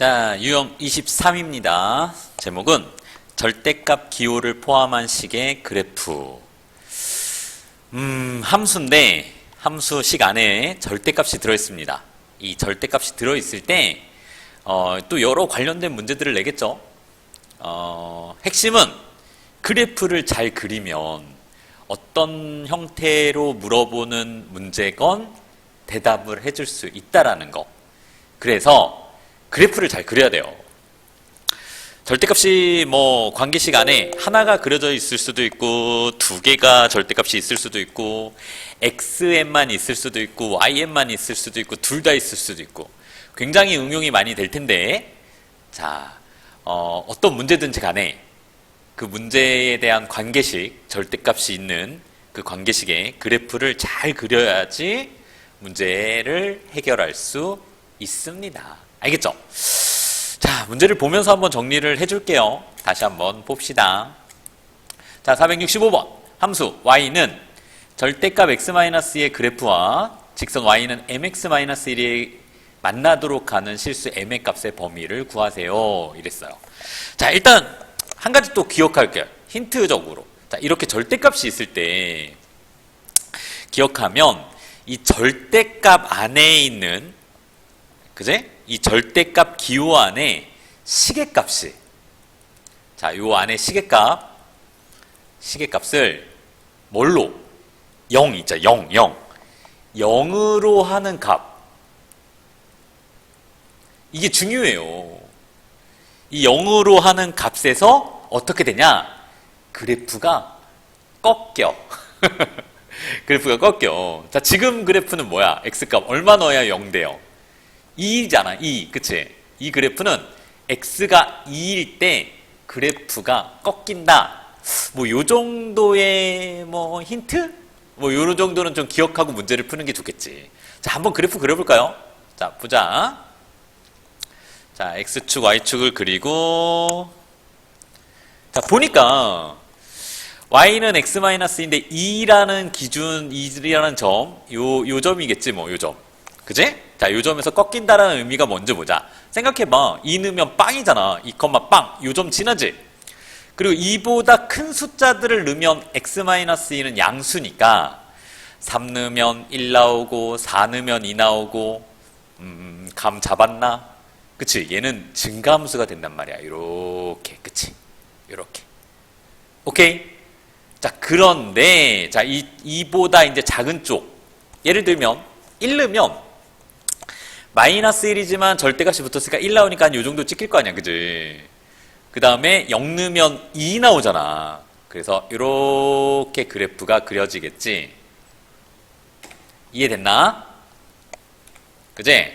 자, 유형 23입니다. 제목은 절대값 기호를 포함한 식의 그래프. 음, 함수인데 함수식 안에 절대값이 들어 있습니다. 이 절대값이 들어 있을 때, 어, 또 여러 관련된 문제들을 내겠죠. 어, 핵심은 그래프를 잘 그리면 어떤 형태로 물어보는 문제건 대답을 해줄 수 있다라는 거. 그래서 그래프를 잘 그려야 돼요. 절대값이 뭐 관계식 안에 하나가 그려져 있을 수도 있고 두 개가 절대값이 있을 수도 있고 xm만 있을 수도 있고 ym만 있을 수도 있고 둘 다 있을 수도 있고 굉장히 응용이 많이 될 텐데 자 어, 어떤 문제든지 간에 그 문제에 대한 관계식 절대값이 있는 그 관계식의 그래프를 잘 그려야지 문제를 해결할 수 있습니다. 알겠죠? 자, 문제를 보면서 한번 정리를 해줄게요. 다시 한번 봅시다. 자, 465번. 함수 y는 절대값 x-의 그래프와 직선 y는 mx-1이 만나도록 하는 실수 m의 값의 범위를 구하세요. 이랬어요. 자, 일단 한 가지 또 기억할게요. 힌트적으로. 자, 이렇게 절대값이 있을 때 기억하면 이 절대값 안에 있는 그제? 이 절대값 기호 안에 시계값이 자, 요 안에 시계값 시계값을 뭘로? 0 있죠. 0, 0. 0으로 하는 값. 이게 중요해요. 이 0으로 하는 값에서 어떻게 되냐? 그래프가 꺾여. 그래프가 꺾여. 자, 지금 그래프는 뭐야? x값 얼마 넣어야 0 돼요? 2잖아, 2. 그치? 이 그래프는 x가 2일 때 그래프가 꺾인다. 뭐, 요 정도의 뭐, 힌트? 뭐, 요 정도는 좀 기억하고 문제를 푸는 게 좋겠지. 자, 한번 그래프 그려볼까요? 자, 보자. 자, x축, y축을 그리고, 자, 보니까, y는 x-인데 2라는 기준, 2라는 점, 요, 요 점이겠지, 뭐, 요 점. 그지? 자, 요 점에서 꺾인다라는 의미가 뭔지 보자. 생각해봐. 2 넣으면 빵이잖아. 2, 빵. 요 점 지나지? 그리고 2보다 큰 숫자들을 넣으면 x-2는 양수니까 3 넣으면 1 나오고 4 넣으면 2 나오고 음, 감 잡았나? 그치? 얘는 증가함수가 된단 말이야. 이렇게. 그치? 이렇게. 오케이? 자, 그런데 자, 이 2보다 이제 작은 쪽. 예를 들면 1 넣으면 마이너스 1이지만 절대값이 붙었으니까 1 나오니까 한 요 정도 찍힐 거 아니야. 그지? 그 다음에 0 넣으면 2 나오잖아. 그래서 이렇게 그래프가 그려지겠지. 이해됐나? 그지?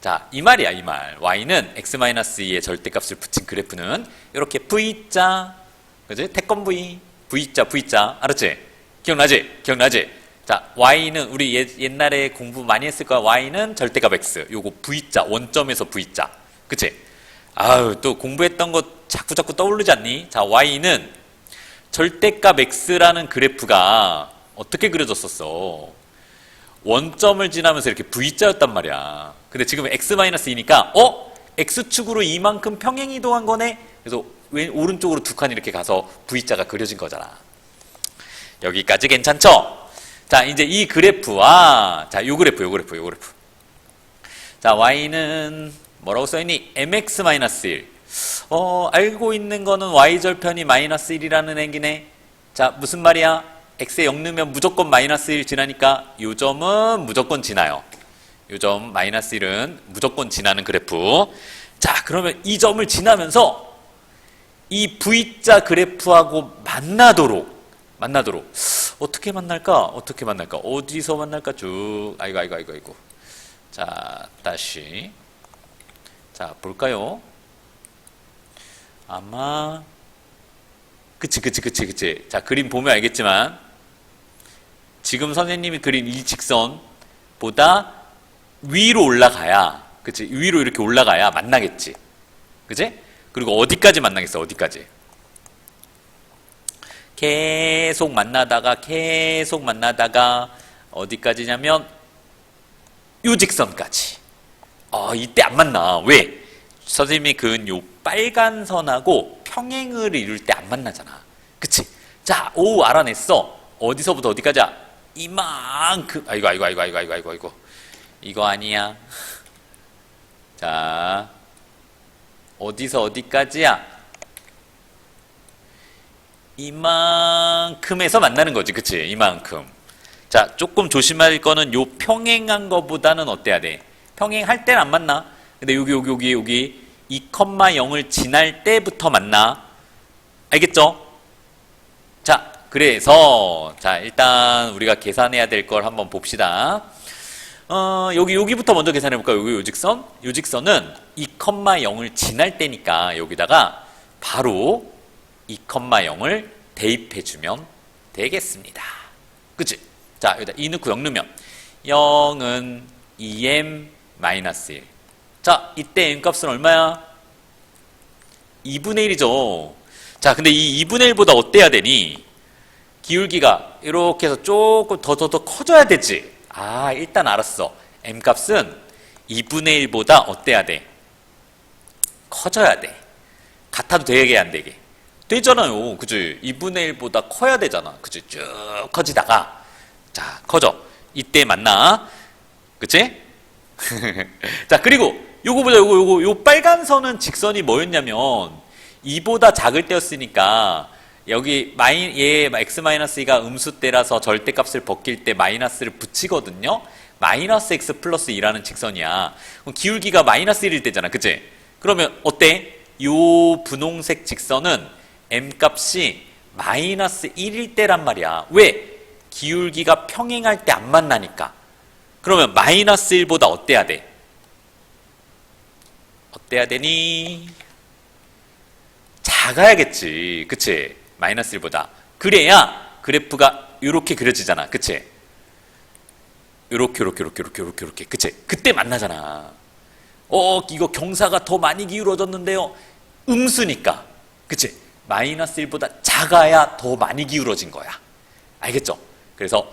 자, 이 말이야, 이 말. y는 x-2의 절대값을 붙인 그래프는 이렇게 v자, 그지? 태권 v, v자, v자. 알았지? 기억나지? 기억나지? 자, y는 우리 예, 옛날에 공부 많이 했을 거야. y는 절대값 x. 요거 v자, 원점에서 v자. 그치? 아유, 또 공부했던 거 자꾸 자꾸 떠오르지 않니? 자, y는 절대값 x라는 그래프가 어떻게 그려졌었어? 원점을 지나면서 이렇게 V자였단 말이야. 근데 지금 X-2니까, 어? X축으로 이만큼 평행 이동한 거네? 그래서 왼, 오른쪽으로 두 칸 이렇게 가서 V자가 그려진 거잖아. 여기까지 괜찮죠? 자, 이제 이 그래프와, 자, 요 그래프, 요 그래프, 요 그래프. 자, Y는 뭐라고 써 있니? MX-1. 어, 알고 있는 거는 Y절편이 마이너스 1이라는 얘기네. 자, 무슨 말이야? x에 0 넣으면 무조건 마이너스 1 지나니까 요 점은 무조건 지나요. 요 점 마이너스 1은 무조건 지나는 그래프. 자, 그러면 이 점을 지나면서 이 V자 그래프하고 만나도록 만나도록 어떻게 만날까? 어떻게 만날까? 어디서 만날까? 쭉 아이고 아이고 아이고 아이고. 자, 다시 자, 볼까요? 아마 그치 그치 그치 그치 자 그림 보면 알겠지만 지금 선생님이 그린 이 직선보다 위로 올라가야 그치 위로 이렇게 올라가야 만나겠지 그치 그리고 어디까지 만나겠어 어디까지 계속 만나다가 계속 만나다가 어디까지냐면 요 직선까지 아 이때 안 만나 왜 선생님이 그은 요 빨간 선하고 평행을 이룰 때 안 만나잖아. 그치? 자, 오, 알아냈어. 어디서부터 어디까지야? 이만큼. 아이고, 아이고, 아이고, 아이고, 아이고, 아이고, 아이고. 이거 아니야. 자, 어디서 어디까지야? 이만큼에서 만나는 거지. 그치? 이만큼. 자, 조금 조심할 거는 요 평행한 거보다는 어때야 돼? 평행할 때는 안 만나. 근데 여기, 여기, 여기, 여기 2,0을 지날 때부터 만나. 알겠죠? 자, 그래서, 자, 일단 우리가 계산해야 될 걸 한번 봅시다. 어, 여기, 여기부터 먼저 계산해볼까요? 여기 요직선? 요직선은 2,0을 지날 때니까 여기다가 바로 2,0을 대입해주면 되겠습니다. 그치? 자, 여기다 2 넣고 0 넣으면 0은 2m 마이너스 1. 자, 이때 m 값은 얼마야? 2분의 1이죠. 자, 근데 이 2분의 1보다 어때야 되니? 기울기가 이렇게 해서 조금 더 더 더 커져야 되지. 아, 일단 알았어. m 값은 2분의 1보다 어때야 돼? 커져야 돼. 같아도 되게 안 되게. 되잖아요. 그지? 2분의 1보다 커야 되잖아. 그지? 쭉 커지다가 자, 커져. 이때 만나. 그치? 자, 그리고 요거 보자. 요거 요거 요 빨간 선은 직선이 뭐였냐면 2보다 작을 때였으니까 여기 마이 얘 x 마이너스 2가 음수 때라서 절대값을 벗길 때 마이너스를 붙이거든요. 마이너스 x 플러스 2라는 직선이야. 그럼 기울기가 마이너스 1일 때잖아. 그치? 그러면 어때? 요 분홍색 직선은 m 값이 마이너스 1일 때란 말이야. 왜? 기울기가 평행할 때 안 만나니까. 그러면 마이너스 1보다 어때야 돼? 어때야 되니? 작아야겠지. 그치? 마이너스 1보다. 그래야 그래프가 이렇게 그려지잖아. 그치? 요렇게, 요렇게, 요렇게, 요렇게, 요렇게, 요렇게. 그치? 그때 만나잖아. 어, 이거 경사가 더 많이 기울어졌는데요. 음수니까. 그치? 마이너스 1보다 작아야 더 많이 기울어진 거야. 알겠죠? 그래서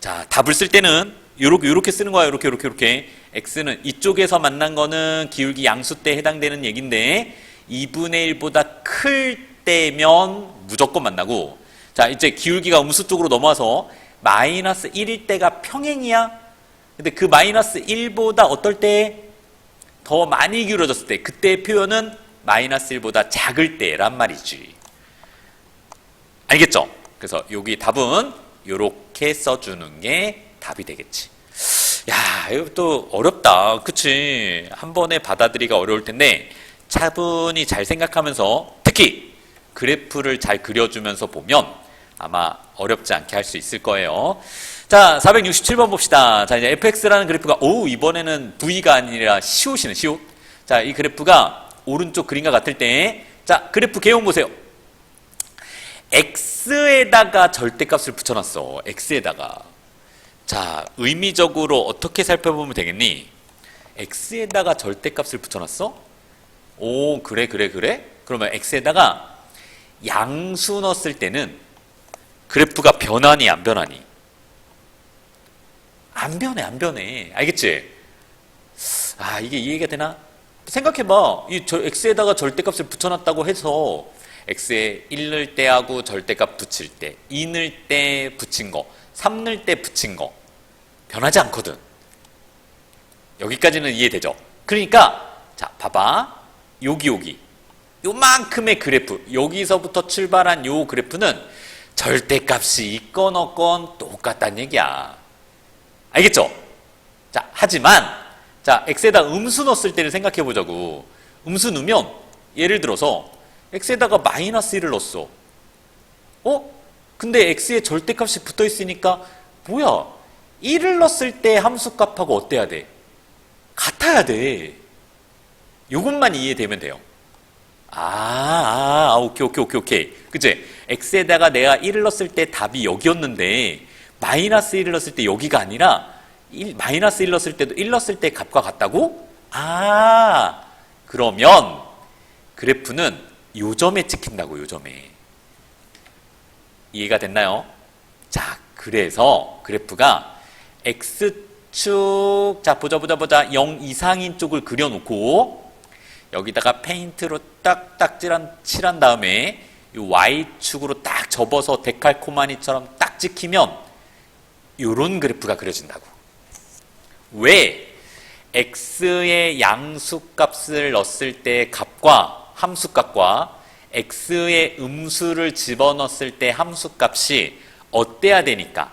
자 답을 쓸 때는 요렇게 요렇게 쓰는 거야. 요렇게 요렇게 요렇게 x는 이쪽에서 만난 거는 기울기 양수 때 해당되는 얘긴데 2분의 1보다 클 때면 무조건 만나고 자 이제 기울기가 음수 쪽으로 넘어와서 마이너스 1일 때가 평행이야. 근데 그 마이너스 1보다 어떨 때 더 많이 기울어졌을 때 그때의 표현은 마이너스 1보다 작을 때란 말이지. 알겠죠? 그래서 여기 답은 이렇게 써주는 게 답이 되겠지. 야, 이거 또 어렵다. 그치? 한 번에 받아들이기가 어려울 텐데 차분히 잘 생각하면서 특히 그래프를 잘 그려주면서 보면 아마 어렵지 않게 할 수 있을 거예요. 자, 467번 봅시다. 자, 이제 fx라는 그래프가, 오, 이번에는 v가 아니라 시옷이네, 시옷. 자, 이 그래프가 오른쪽 그림과 같을 때, 자, 그래프 개용 보세요. x에다가 절대값을 붙여놨어. x에다가. 자, 의미적으로 어떻게 살펴보면 되겠니? x에다가 절대값을 붙여놨어? 오, 그래, 그래, 그래? 그러면 x에다가 양수 넣었을 때는 그래프가 변하니, 안 변하니? 안 변해, 안 변해. 알겠지? 아, 이게 이해가 되나? 생각해봐. 이저 x에다가 절대값을 붙여놨다고 해서 x에 1 넣을 때하고 절대값 붙일 때, 2 넣을 때 붙인 거, 3 넣을 때 붙인 거 변하지 않거든. 여기까지는 이해되죠? 그러니까 자, 봐봐. 여기 여기. 요만큼의 그래프. 여기서부터 출발한 요 그래프는 절대값이 있건 없건 똑같다는 얘기야. 알겠죠? 자, 하지만 자, x에다 음수 넣었을 때를 생각해 보자고. 음수 넣으면 예를 들어서 x에다가 마이너스 1을 넣었어. 어? 근데 x에 절대값이 붙어 있으니까 뭐야? 1을 넣었을 때 함수값하고 어때야 돼? 같아야 돼. 요것만 이해되면 돼요. 아, 아, 오케이, 오케이, 오케이, 오케이. 그치? x에다가 내가 1을 넣었을 때 답이 여기였는데, 마이너스 1을 넣었을 때 여기가 아니라, 1, 마이너스 1 넣었을 때도 1 넣었을 때 값과 같다고? 아, 그러면 그래프는 요점에 찍힌다고, 요점에. 이해가 됐나요? 자, 그래서 그래프가 X축, 자, 보자, 보자, 보자. 0 이상인 쪽을 그려놓고, 여기다가 페인트로 딱딱 칠한, 칠한 다음에 이 Y축으로 딱 접어서 데칼코마니처럼 딱 찍히면 이런 그래프가 그려진다고. 왜? x의 양수값을 넣었을 때 값과 함수값과 x의 음수를 집어넣었을 때 함수값이 어때야 되니까?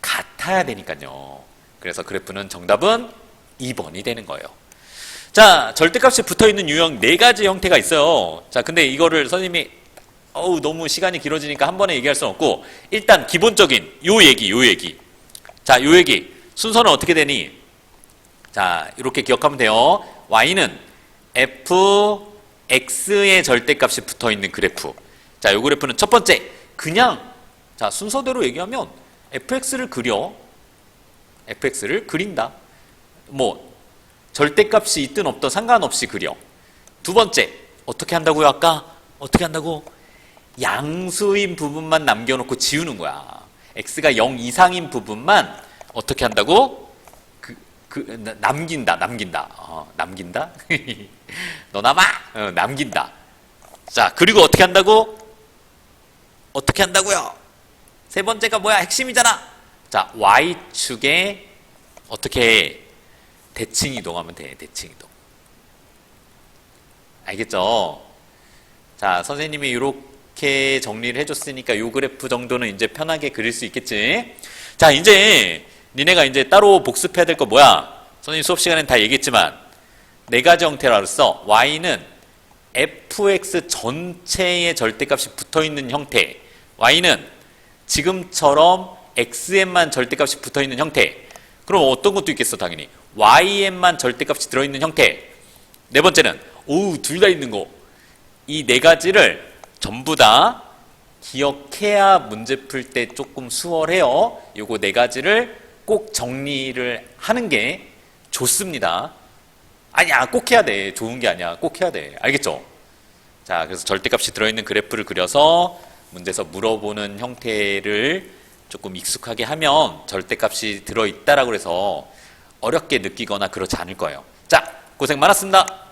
같아야 되니까요. 그래서 그래프는 정답은 2번이 되는 거예요. 자, 절대값이 붙어 있는 유형 네 가지 형태가 있어요. 자, 근데 이거를 선생님이 어우 너무 시간이 길어지니까 한 번에 얘기할 수는 없고 일단 기본적인 요 얘기, 요 얘기. 자, 요 얘기. 순서는 어떻게 되니? 자, 이렇게 기억하면 돼요. y는 fx의 절대값이 붙어 있는 그래프. 자, 요 그래프는 첫 번째 그냥 자, 순서대로 얘기하면 fx를 그려. fx를 그린다. 뭐 절대값이 있든 없든 상관없이 그려. 두 번째, 어떻게 한다고요? 아까 어떻게 한다고? 양수인 부분만 남겨놓고 지우는 거야. x가 0 이상인 부분만 어떻게 한다고? 그, 남긴다, 남긴다, 어, 남긴다. 너 남아, 어, 남긴다. 자, 그리고 어떻게 한다고? 어떻게 한다고요? 세 번째가 뭐야? 핵심이잖아. 자, y축에 어떻게 해? 대칭 이동하면 돼. 대칭 이동. 알겠죠? 자, 선생님이 이렇게 정리를 해줬으니까 요 그래프 정도는 이제 편하게 그릴 수 있겠지? 자, 이제 니네가 이제 따로 복습해야 될 거 뭐야? 선생님 수업 시간엔 다 얘기했지만 네 가지 형태로 써. y는 fx 전체의 절대값이 붙어 있는 형태. y는 지금처럼 x에만 절대값이 붙어 있는 형태. 그럼 어떤 것도 있겠어, 당연히. y에만 절대값이 들어 있는 형태. 네 번째는, 오우, 둘 다 있는 거. 이 네 가지를 전부 다 기억해야 문제 풀 때 조금 수월해요. 요거 네 가지를 꼭 정리를 하는 게 좋습니다. 아니야, 꼭 해야 돼. 좋은 게 아니야. 꼭 해야 돼. 알겠죠? 자, 그래서 절대값이 들어있는 그래프를 그려서 문제에서 물어보는 형태를 조금 익숙하게 하면 절대값이 들어있다라고 해서 어렵게 느끼거나 그렇지 않을 거예요. 자, 고생 많았습니다.